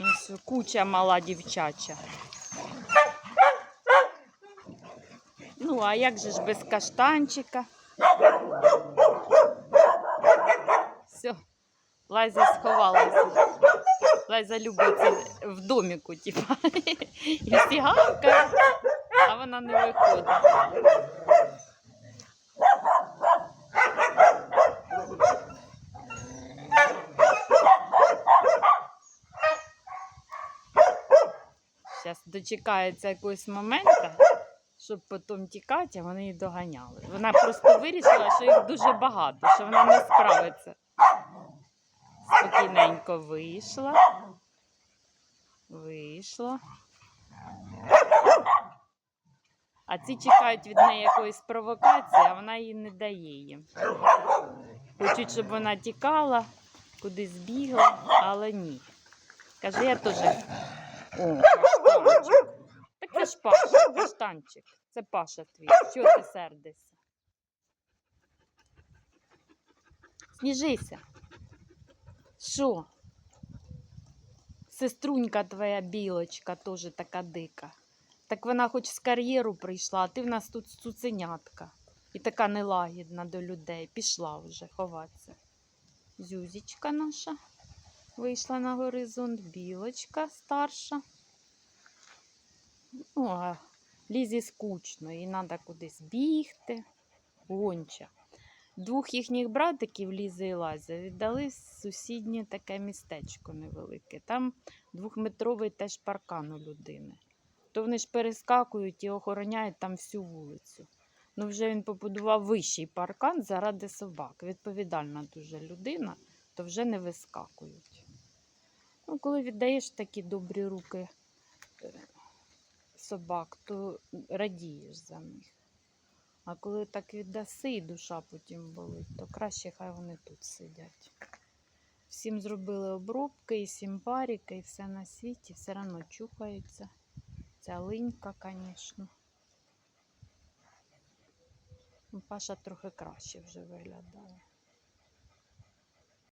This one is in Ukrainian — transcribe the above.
Ось куча мала дівчача. Ну, а як же ж без каштанчика? Все, Лайза сховалася. Лайза любить в доміку, типа. І всі а вона не виходить. Зараз дочекається якогось моменту, щоб потім тікати, а вони її доганяли. Вона просто вирішила, що їх дуже багато, що вона не справиться. Спокійненько вийшла. Вийшла. А ці чекають від неї якоїсь провокації, а вона їй не дає їм. Хочуть, щоб вона тікала, кудись бігла, але ні. Каже, я теж. О, каштанчик. Так це ж Паша, каштанчик. Це Паша твій. Чого ти сердишся? Сніжися. Що? Сеструнька твоя білочка теж така дика. Так вона хоч з кар'єру прийшла, а ти в нас тут цуценятка. І така нелагідна до людей. Пішла вже ховатися. Зюзічка наша вийшла на горизонт, білочка старша. О, а Лізі скучно, їй треба кудись бігти. Гонча. Двох їхніх братиків Лізи і Лазя віддали в сусіднє таке містечко невелике. Там двохметровий теж паркан у людини. То вони ж перескакують і охороняють там всю вулицю. Ну, вже він побудував вищий паркан заради собак. Відповідальна дуже людина, то вже не вискакують. Ну, коли віддаєш такі добрі руки собак, то радієш за них. А коли так віддаси і душа потім болить, то краще хай вони тут сидять. Всім зробили обробки, і сімпаріки, і все на світі, все одно чухаються. Ця линька, звісно. Ну, Паша трохи краще вже виглядає.